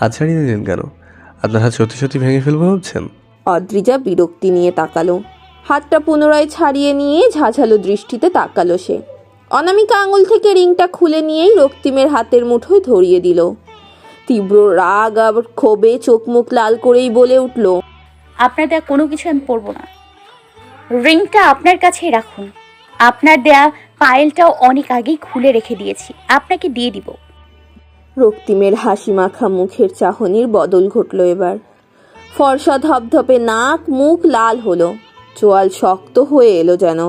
হাত ছাড়িয়ে দিলেন কেন? আপনার হাত সত্যি সত্যি ভেঙে ফেলব ভাবছেন? অদ্রিজা বিরক্তি নিয়ে তাকালো। হাতটা পুনরায় ছাড়িয়ে নিয়ে ঝাঝালো দৃষ্টিতে তাকালো সে। অনামিকা আঙুল থেকে রিংটা খুলে নিয়েই রক্তিমের হাতের মুঠোয় ধরিয়ে দিল। তীব্র রাগ আর ক্ষোভে চোখ মুখ লাল করেই বলে উঠল আপনার দেয়া কোনো কিছু আমি পরবো না। রিংটা আপনার কাছেই রাখুন। আপনার দেয়া পায়েলটাও অনেক আগেই খুলে রেখে দিয়েছি। আপনাকে দিয়ে দিব। রক্তিমের হাসি মাখা মুখের চাহনির বদল ঘটল এবার। ফর্সা ধপধপে নাক মুখ লাল হলো। চোয়াল শক্ত হয়ে এলো যেন।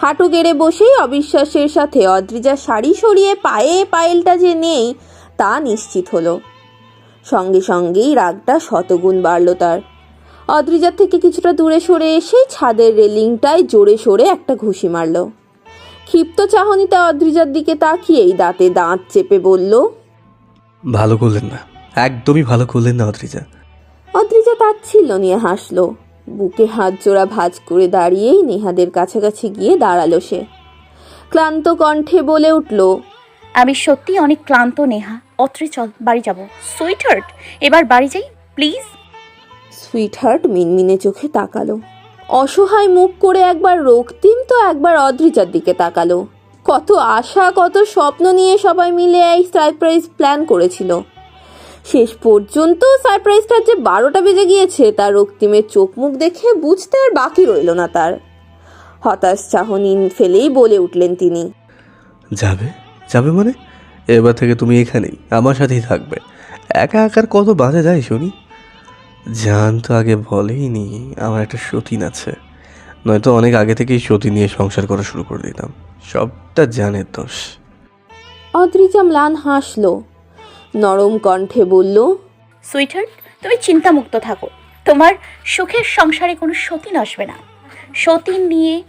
হাঁটু গেড়ে বসেই অবিশ্বাসের সাথে অদ্রিজা শাড়ি সরিয়ে পায়ে পায়েলটা যে নেই, তা নিশ্চিত হলো। সঙ্গে সঙ্গেই রাগটা শতগুণ বাড়ল তার। অদ্রিজার থেকে কিছুটা দূরে সরে এসেই ছাদের রেলিংটায় জোরে সরে একটা ঘুষি মারল। ক্ষিপ্ত চাহনিতে অদ্রিজার দিকে তাকিয়েই দাঁতে দাঁত চেপে বলল ভালো করলেন না। একদমই ভালো করলেন না অদ্রিজা। অদ্রিজা তাচ্ছিল্য নিয়ে হাসলো। বুকে হাত জোড়া ভাঁজ করে দাঁড়িয়েই নেহাদের কাছাকাছি গিয়ে দাঁড়াল সে। ক্লান্ত কণ্ঠে বলে উঠল আমি সত্যি অনেক ক্লান্ত নেহা। অত্রে চল বাড়ি যাব। সুইট হার্ট এবার বাড়ি যাই প্লিজ। সুইটহার্ট মিনমিনে চোখে তাকালো। অসহায় মুখ করে একবার রক্তিম তো একবার অদ্রিজার দিকে তাকালো। কত আশা, কত স্বপ্ন নিয়ে সবাই মিলে এই সারপ্রাইজ প্ল্যান করেছিল। শেষ পর্যন্ত সারপ্রাইজটার যে বারোটা বেজে গিয়েছে, তার রক্তিমের চোখ মুখ দেখে বুঝতে আর বাকি রইল না তার। হতাশ, চাহনি ফেলেই বলে উঠলেন তিনি। যাবে? যাবে মানে? এবার থেকে তুমি এখানেই, আমার সাথেই থাকবে। একা একার কত বাজে যায় শুনি? জান তো আগে বলেইনি, আমার একটা সতীন আছে। নয়তো অনেক আগে থেকেই সতী নিয়ে সংসার করা শুরু করে দিতাম। সবটা জানের দোষ। অদ্রিজা ম্লান হাসলো। নরম কণ্ঠে বলল সুইট হার্ট তুমি চিন্তামুক্ত থাকো। তোমার সুখের সংসারে কোনো সতীন আসবে না। সতীন নিয়ে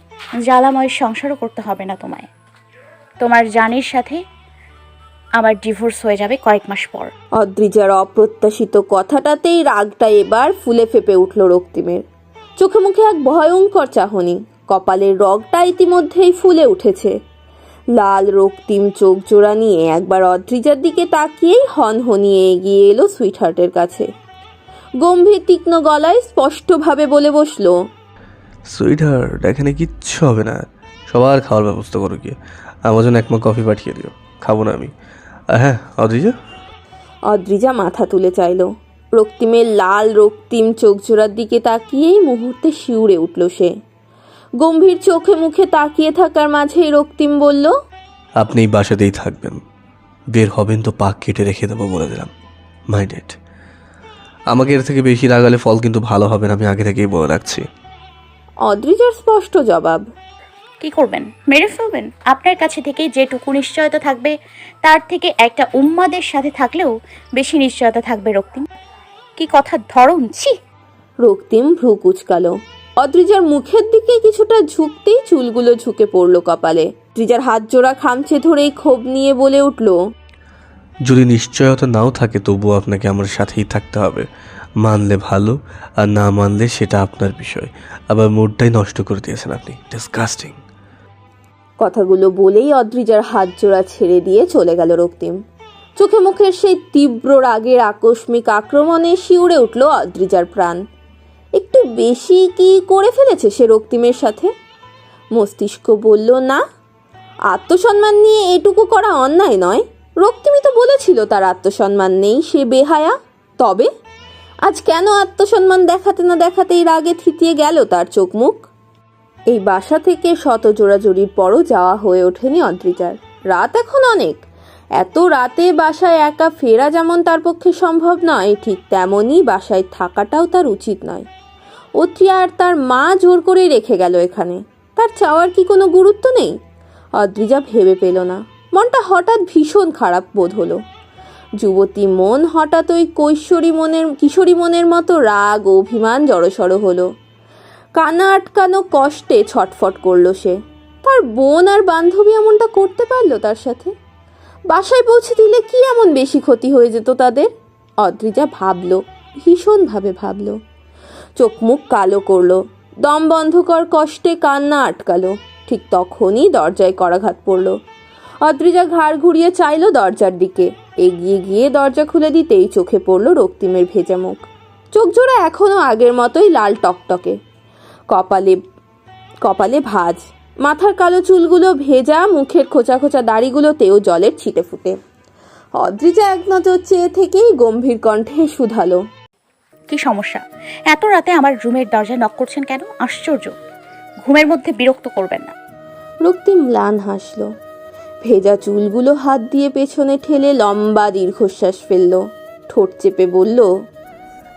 জ্বালাময় সংসারও করতে হবে না তোমায়। তোমার জানের সাথে আমার ডিভোর্স হয়ে যাবে কয়েক মাস পর। অদ্রিজার অপ্রত্যাশিত কথাটাতেই রাগটা এবার ফুলে ফেপে উঠল রক্তিমের। চোখে মুখে এক ভয়ঙ্কর চাহনি। কপালের রগটা ইতিমধ্যেই ফুলে উঠেছে। লাল রক্তিম চোখ জোড়া নিয়ে একবার অদ্রিজার দিকে তাকিয়েই হনহনিয়ে এগিয়ে এলো সুইটহার্টের কাছে। গম্ভীর তীক্ষ্ণ গলায় স্পষ্টভাবে বলে বসল সুইট হার্ট এখানে কিচ্ছু হবে না। সবার খাওয়ার ব্যবস্থা করো গিয়ে। আমার জন্য এক মগ কফি পাঠিয়ে দিও। খাব না আমি। হ্যাঁ অদ্রিজা? অদ্রিজা মাথা তুলে চাইল। রক্তিমের লাল রক্তিম চোখ জোড়ার দিকে তাকিয়েই মুহূর্তে শিউরে উঠল সে। গম্ভীর চোখে মুখে তাকিয়ে থাকার মাঝেই রক্তিম বলল আপনি বাসাতেই থাকবেন। বের হবেন তো পাক কেটে রেখে দেবো বলে দিলাম। মাইন্ডেড আমাকে এর থেকে বেশি লাগালে ফল কিন্তু ভালো হবে না আমি আগে থেকেই বলে রাখছি। অদ্রিজার স্পষ্ট জবাব কি করবেন? মেরে ফেলবেন? আপনার কাছে থেকে যেটুকু নিশ্চয়তা থাকবে তার থেকে একটা উম্মাদের সাথে থাকলেও বেশি নিশ্চয়তা থাকবে রক্তিম। কি কথার ধরন? ছি। রক্তিম ভ্রু কুচকালো। অদ্রিজার মুখের দিকে কিছুটা ঝুঁকতেই চুলগুলো ঝুঁকে পড়ল কপালে। অদ্রিজার হাত জোড়া খামচে ধরেই ক্ষোভ নিয়ে বলে উঠল যদি নিশ্চয়তা নাও থাকে তবুও আপনাকে আমার সাথেই থাকতে হবে। মানলে ভালো আর না মানলে সেটা আপনার বিষয়। আবার মুডটাই নষ্ট করে দিয়েছেন আপনি। ডিসকাস্টিং কথাগুলো বলেই অদ্রিজার হাত জোড়া ছেড়ে দিয়ে চলে গেল রক্তিম। চোখে মুখের সেই তীব্র রাগের আকস্মিক আক্রমণে শিউরে উঠল অদ্রিজার প্রাণ। একটু বেশি কি করে ফেলেছে সে রক্তিমের সাথে? মস্তিষ্ক বলল, না, আত্মসম্মান নিয়ে এটুকু করা অন্যায় নয়। রক্তিমই তো বলেছিল তার আত্মসম্মান নেই, সে বেহায়া। তবে আজ কেন আত্মসম্মান দেখাতে না দেখাতেই রাগে থিতিয়ে গেল তার চোখ মুখ? এই বাসা থেকে শত জোড়াজুড়ির পরও যাওয়া হয়ে ওঠেনি অদ্রিজার রাত এখন অনেক। এত রাতে বাসায় একা ফেরা যেমন তার পক্ষে সম্ভব নয়, ঠিক তেমনই বাসায় থাকাটাও তার উচিত নয়। অত্রি আর তার মা জোর করে রেখে গেল এখানে। তার চাওয়ার কি কোনো গুরুত্ব নেই? অদ্রিজা ভেবে পেল না। মনটা হঠাৎ ভীষণ খারাপ বোধ হলো। যুবতী মন হঠাৎ ওই কৈশোরী মনের, কিশোরী মনের মতো রাগ অভিমান জড়সড় হলো। কানা আটকানো কষ্টে ছটফট করল সে। তার বোন আর বান্ধবী এমনটা করতে পারল তার সাথে? বাসায় পৌঁছে দিলে কি এমন বেশি ক্ষতি হয়ে যেত তাদের? অদ্রিজা ভাবলো, ভীষণভাবে ভাবলো। চোখ মুখ কালো করল, দম বন্ধকর কষ্টে কান্না আটকালো। ঠিক তখনই দরজায় করাঘাত পড়ল। অদ্রিজা ঘাড় ঘুরিয়ে চাইলো দরজার দিকে। এগিয়ে গিয়ে দরজা খুলে দিতেই চোখে পড়ল রক্তিমের ভেজা মুখ। চোখ জোড়া এখনও আগের মতোই লাল টকটকে। কপালে কপালে ভাঁজ। মাথার কালো চুলগুলো ভেজা মুখের খোঁচা খোঁচা দাড়িগুলোতেও জলের ছিটে ফুটে। অদ্রিজা এক নজর চেয়ে থেকেই গম্ভীর কণ্ঠে শুধালো। কি সমস্যা? এত রাতে আমার রুমের দরজায় নক করছেন কেন? আশ্চর্য। ঘুমের মধ্যে বিরক্ত করবেন না। রক্তিম ম্লান হাসল। ভেজা চুলগুলো হাত দিয়ে পেছনে ঠেলে লম্বা দীর্ঘশ্বাস ফেলল। ঠোঁট চেপে বলল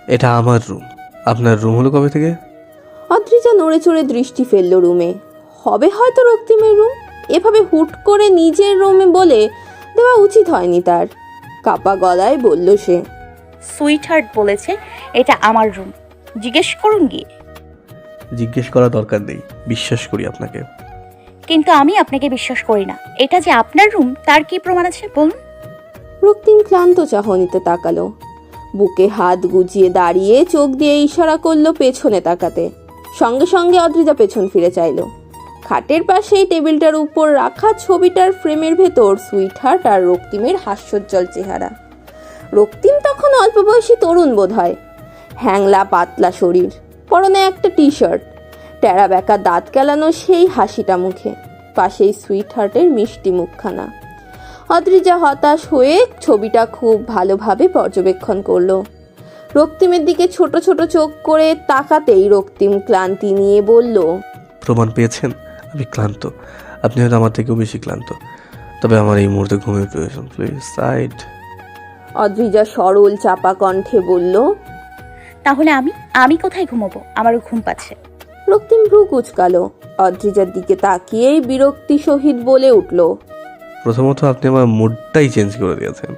এটা আমার রুম। আপনার রুম হলো কবে থেকে? অদ্রিজা নড়ে চড়ে দৃষ্টি ফেলল রুমে। হবে হয়তো রক্তিমের রুম? এভাবে হুট করে নিজের রুমে বলে দেওয়া উচিত হয়নি তার। কাপা গলায় বলল সে। সুইট হার্ট বলেছে এটা আমার রুম। জিজ্ঞেস করুন গিয়ে। জিজ্ঞেস করা দরকার নেই বিশ্বাস করি আপনাকে। কিন্তু আমি আপনাকে বিশ্বাস করি না। এটা যে আপনার রুম তার কি প্রমাণ আছে বলুন? রক্তিম ক্লান্ত চাহনিতে তাকালো। বুকে হাত গুজিয়ে দাঁড়িয়ে চোখ দিয়ে ইশারা করল পেছনে তাকাতে। সঙ্গে সঙ্গে অদ্রিজা পেছন ফিরে চাইলো। খাটের পাশেই টেবিলটার উপর রাখা ছবিটার ফ্রেমের ভেতর সুইটহার্ট আর রক্তিমের হাস্যোজ্জ্বল চেহারা। রক্তিম তখন অল্প বয়সী তরুণ বোধ হয় হ্যাংলা পাতলা শরীর, পরনে একটা টি শার্ট টেরা বেঁকা দাঁত কেলানো সেই হাসিটা মুখে, পাশেই সুইটহার্টের মিষ্টি মুখখানা। অদ্রিজা হতাশ হয়ে ছবিটা খুব ভালোভাবে পর্যবেক্ষণ করল। রক্তিমের দিকে ছোট ছোট চোখ করে তাকাতেই রক্তিম ক্লান্তি নিয়ে বলল, প্রমাণ পেয়েছেন? আমি ক্লান্ত। আপনি হয়তো আমার থেকেও বেশি ক্লান্ত। তবে আমার এই মুহূর্তে ঘুমের প্রয়োজন প্লিজ সাইড অদ্রিজা সরল চাপা কণ্ঠে বলল তাহলে আমি আমি কোথায় ঘুমাবো? আমারও ঘুম পাচ্ছে। রক্তিম ভ্রু কুচকালো। অদ্রিজার দিকে তাকিয়েই বিরক্তি সহিত বলে উঠল প্রথমত আপনি আমার মুডটাই চেঞ্জ করে দিয়েছেন।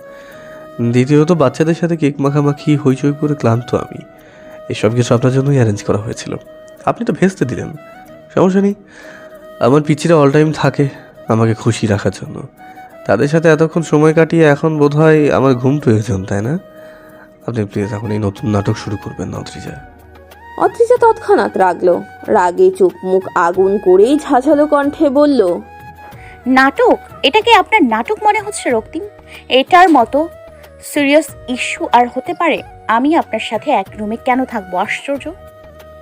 দ্বিতীয়ত বাচ্চাদের সাথে কেক মাখামাখি হইচই করে ক্লান্ত আমি। এসব কিছু আপনার জন্যই অ্যারেঞ্জ করা হয়েছিল। আপনি তো ভেস্তে দিলেন। সমস্যা নেই। আমার পিচিরা অল টাইম থাকে আমাকে খুশি রাখার জন্য। তাদের সাথে এতক্ষণ সময় কাটিয়ে এখন বোধহয় আমার ঘুম প্রয়োজন তাই না? আপনি প্লিজ এখন এই নতুন নাটক শুরু করবেন না অত্রিজা অদ্রিজা তৎক্ষণাৎ রাগলো। রাগে চোখ মুখ আগুন করেই ঝাঝালো কণ্ঠে বলল নাটক? এটাকে আপনার নাটক মনে হচ্ছে রক্তিম? এটার মতো সিরিয়াস ইস্যু আর হতে পারে? আমি আপনার সাথে এক রুমে কেন থাকব? আশ্চর্য।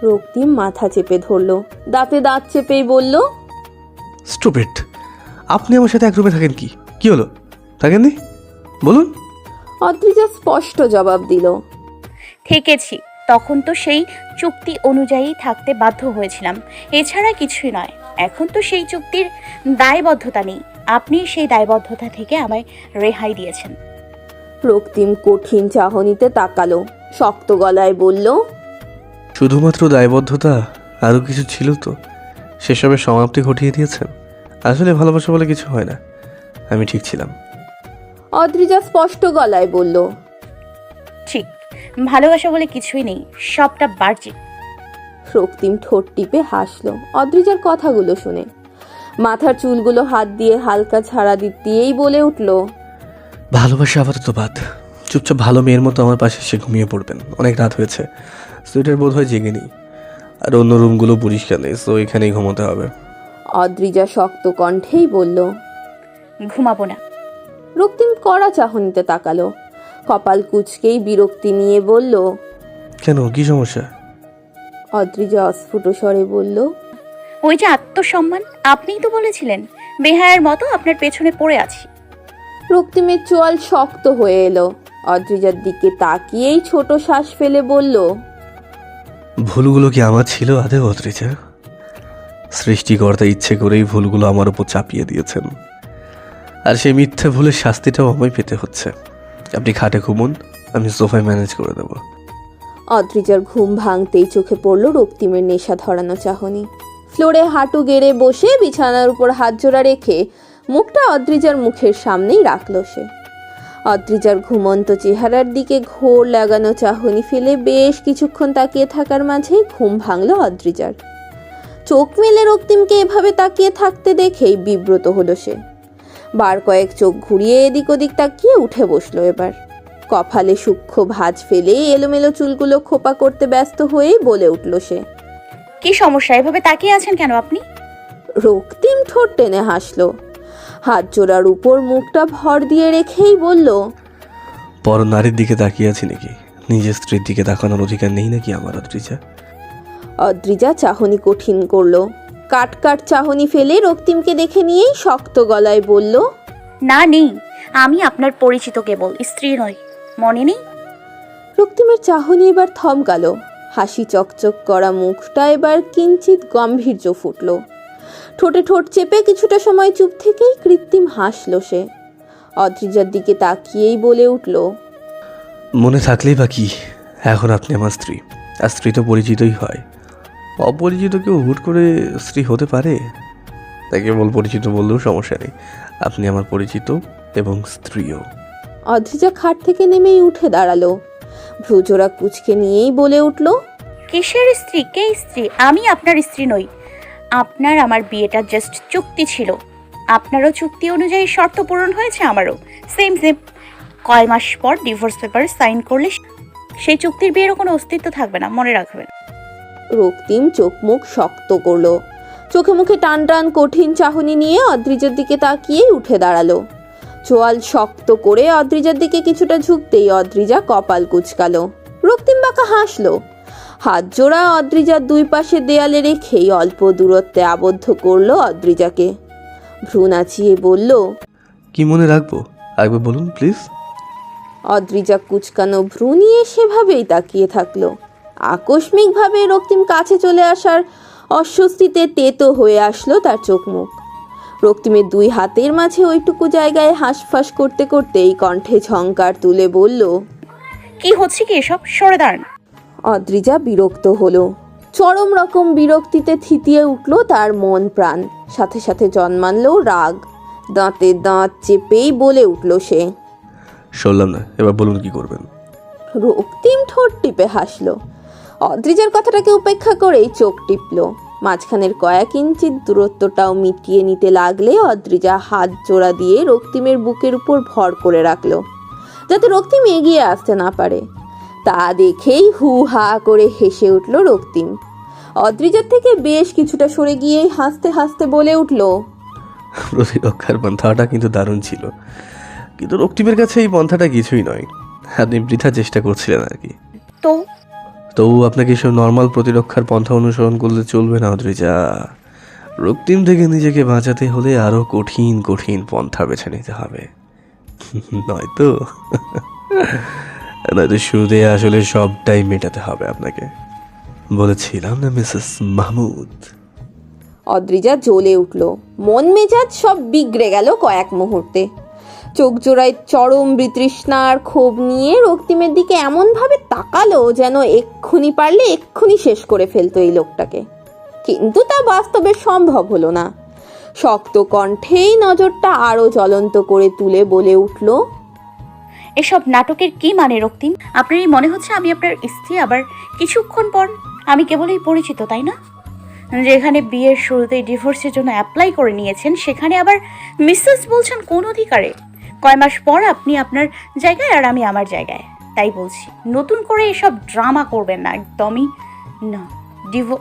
রক্তিম মাথা চেপে ধরলো। দাঁতে দাঁত চেপেই বলল স্টুপেট আপনি আমার সাথে এক রুমে থাকেন কি? কি হলো? থাকেননি? বলুন। অদ্রিজা স্পষ্ট জবাব দিল। থেকেছি। তখন তো সেই চুক্তি অনুযায়ী থাকতে বাধ্য হয়েছিলাম। এছাড়া কিছুই নয়। এখন তো সেই চুক্তির দায়বদ্ধতা নেই। আপনি সেই দায়বদ্ধতা থেকে আমায় রেহাই দিয়েছেন। রক্তিম কঠিন চাহনিতে তাকালো। শক্ত গলায় বলল শুধুমাত্র দায়বদ্ধতা? আরও কিছু ছিল তো? সেসবের সমাপ্তি ঘটিয়ে দিয়েছেন? আসলে ভালোবাসা বলে কিছু হয় না। আমি ঠিক ছিলাম। অদ্রিজা স্পষ্ট গলায় বলল ঠিক ভালোবাসা বলে কিছুই নেই সবটা বার্জিক রক্তিম ঠোঁট টিপে হাসলো। অদ্রিজার কথাগুলো শুনে। মাথার চুলগুলো হাত দিয়ে হালকা ছাড়া দিতেই বলে উঠল ভালোবাসা আপাতত বাদ। চুপচাপ ভালো মেয়ের মতো আমার পাশে এসে ঘুমিয়ে পড়বেন। অনেক রাত হয়েছে। সুইটার বোধ হয় জেগে নেই। আর অন্য রুমগুলো পরিষ্কার নেই সো এখানেই ঘুমোতে হবে। অদ্রিজা শক্ত কণ্ঠেই বলল ঘুমাবো না। রক্তিম কড়া চাহনিতে তাকালো। কপাল কুচকেই বিরক্তি নিয়ে বলল কেন কি সমস্যা? অদ্রিজা অস্ফুট স্বরে বলল ওই যে আত্মসম্মান আপনিই তো বলেছিলেন বেহায়ের মতো আপনার পেছনে পড়ে আছি। রক্তিমের চোয়াল শক্ত হয়ে এলো। অদ্রিজার দিকে তাকিয়েই ছোট শ্বাস ফেলে বলল ভুলগুলো কি আমার ছিল আদেও অত্রিজা সৃষ্টিকর্তা ইচ্ছে করেই ভুলগুলো আমার উপর চাপিয়ে দিয়েছেন। আর সেই মিথ্যে ভুলের শাস্তিটাও আমায় পেতে হচ্ছে। আপনি খাটে ঘুমুন, আমি সোফায় ম্যানেজ করে দেবো। অদ্রিজার ঘুম ভাঙতেই চোখে পড়ল রক্তিমের নেশা ধরানো চাহনি। ফ্লোরে হাঁটু গেড়ে বসে বিছানার উপর হাত জোড়া রেখে মুখটা অদ্রিজার মুখের সামনেই রাখল সে। অদ্রিজার ঘুমন্ত চেহারার দিকে ঘোর লাগানো চাহনি ফেলে বেশ কিছুক্ষণ তাকিয়ে থাকার মাঝেই ঘুম ভাঙল অদ্রিজার। চোখ মেলে রক্তিমকে এভাবে তাকিয়ে থাকতে দেখেই বিব্রত হলো সে। বার কয়েক চোখ ঘুরিয়ে এদিক ওদিক তাকিয়ে উঠে বসল এবার। কপালে সূক্ষ্ম ভাঁজ ফেলে এলোমেলো চুলগুলো খোপা করতে ব্যস্ত হয়েই বলে উঠল সে। কি সমস্যা? এভাবে তাকিয়ে আছেন কেন আপনি? রক্তিম ঠোঁট টেনে হাসলো। হাত জোড়ার উপর মুখটা ভর দিয়ে রেখেই বলল পর নারীর দিকে তাকিয়ে আছি নাকি? নিজের স্ত্রীর দিকে তাকানোর অধিকার নেই নাকি আমার অদ্রিজা? অদ্রিজা চাহনি কঠিন করল। কাট কাট চাহনি ফেলে রক্তিমকে দেখে নিয়েই শক্ত গলায় বলল না নেই। আমি আপনার পরিচিত কেবল স্ত্রী নই। মনে নেই? রক্তিমের চাহনি এবার থমকালো। হাসি চকচক করা মুখটা এবার কিঞ্চিত গম্ভীর্য ফুটল। ঠোঁটে ঠোঁট চেপে কিছুটা সময় চুপ থেকেই কৃত্রিম হাসল সে। অদ্রিজার দিকে তাকিয়েই বলে উঠল মনে থাকলেই বা কি? এখন আপনি আমার স্ত্রী আর স্ত্রী তো পরিচিতই হয়। অপরিচিত কেউ হুট করে স্ত্রী হতে পারে? তাই কেবল পরিচিত বললেও সমস্যা নেই। আপনি আমার পরিচিত এবং স্ত্রীও। অদ্রিজা খাট থেকে নেমেই উঠে দাঁড়াল। ভ্রুজোড়া কুচকে নিয়েই বলে উঠল কিসের স্ত্রী? কে স্ত্রী? আমি আপনার স্ত্রী নই। আপনার আমার বিয়েটা জাস্ট চুক্তি ছিল। আপনারও চুক্তি অনুযায়ী শর্ত পূরণ হয়েছে আমারও। সেম সেম কয় মাস পর ডিভোর্স পেপার সাইন করলে সেই চুক্তির বিয়েরও কোনো অস্তিত্ব থাকবে না, মনে রাখবেন। রক্তিম চোখ মুখ শক্ত করল। চোখে মুখে টান টান কঠিন চাহনি নিয়ে অদ্রিজার দিকে তাকিয়েই উঠে দাঁড়াল। চোয়াল শক্ত করে অদ্রিজার দিকে কিছুটা ঝুঁকতেই অদ্রিজা কপাল কুচকালো। রক্তিম বাঁকা হাসলো। হাত জোড়া অদ্রিজার দুই পাশে দেয়ালে রেখেই অল্প দূরত্বে আবদ্ধ করল অদ্রিজাকে। ভ্রু নাচিয়ে বলল কি মনে রাখব? একবার বলুন প্লিজ। অদ্রিজা কুচকানো ভ্রু নিয়ে সেভাবেই তাকিয়ে থাকল। আকস্মিকভাবে রক্তিম কাছে চলে আসার অস্বস্তিতে তেতো হয়ে আসলো তার চোখ মুখ রক্তিমের দুই হাতের মাঝে ওইটুকু জায়গায় হাঁসফাঁস করতে করতেই কণ্ঠে ঝঙ্কার তুলে বলল কি হচ্ছে কি এসব? সরে দাঁড়ান। অদ্রিজা বিরক্ত হলো। চরম রকম বিরক্তিতে থিতিয়ে উঠল তার মন প্রাণ। সাথে সাথে জন্মানলো রাগ। দাঁতে দাঁত চেপেই বলে উঠল সে। শুনলাম না এবার বলুন কি করবেন? রক্তিম ঠোঁট টিপে হাসলো। অদ্রিজার কথাটাকে উপেক্ষা করেই চোখ টিপল। মাঝখানের কয়েক ইঞ্চির দূরত্বটাও মিটিয়ে নিতে লাগলে অদ্রিজা হাত জোড়া দিয়ে রক্তিমের বুকের উপর ভর করে রাখল যাতে রক্তিম এগিয়ে আসতে না পারে। তা দেখেই হু হা করে হেসে উঠল রক্তিম। অদ্রিজার থেকে বেশ কিছুটা সরে গিয়েই হাসতে হাসতে বলে উঠল প্রতিরক্ষার পন্থাটা কিন্তু দারুণ ছিল। কিন্তু রক্তিমের কাছে এই পন্থাটা কিছুই নয়। আপনি বৃথা চেষ্টা করছিলেন আর কি। তো? তবু আপনাকে এসব নর্মাল প্রতিরক্ষার পন্থা অনুসরণ করলে চলবে না অদ্রিজা। রক্তিম থেকে নিজেকে বাঁচাতে হলে আরও কঠিন কঠিন পন্থা বেছে নিতে হবে। নয়তো। নয়তো শুরুতে আসলে সবটাই মেটাতে হবে আপনাকে। বলেছিলাম না, মিসেস মাহমুদ? অদ্রিজা জ্বলে উঠল। মন মেজাজ সব বিগড়ে গেল কয়েক মুহূর্তে। চোখ জোড়ায় চরম বিতৃষ্ণার ক্ষোভ নিয়ে রক্তিমের দিকে এমনভাবে তাকালো যেন এক্ষুনি পারলে এক্ষুনি শেষ করে ফেলতো এই লোকটাকে। কিন্তু তা বাস্তবে সম্ভব হলো না। শক্ত কণ্ঠেই নজরটা আরও জ্বলন্ত করে তুলে বলে উঠল এসব নাটকের কি মানে রক্তিম? আপনারই মনে হচ্ছে আমি আপনার স্ত্রী, আবার কিছুক্ষণ পর আমি কেবলই পরিচিত, তাই না? যেখানে বিয়ের শুরুতেই ডিভোর্সের জন্য অ্যাপ্লাই করে নিয়েছেন, সেখানে আবার মিসেস বলছেন কোন অধিকারে? কয় মাস পর আপনি আপনার জায়গায় আর আমি আমার জায়গায়। তাই বলছি, নতুন করে এসব ড্রামা করবেন না, একদমই না। ডিভো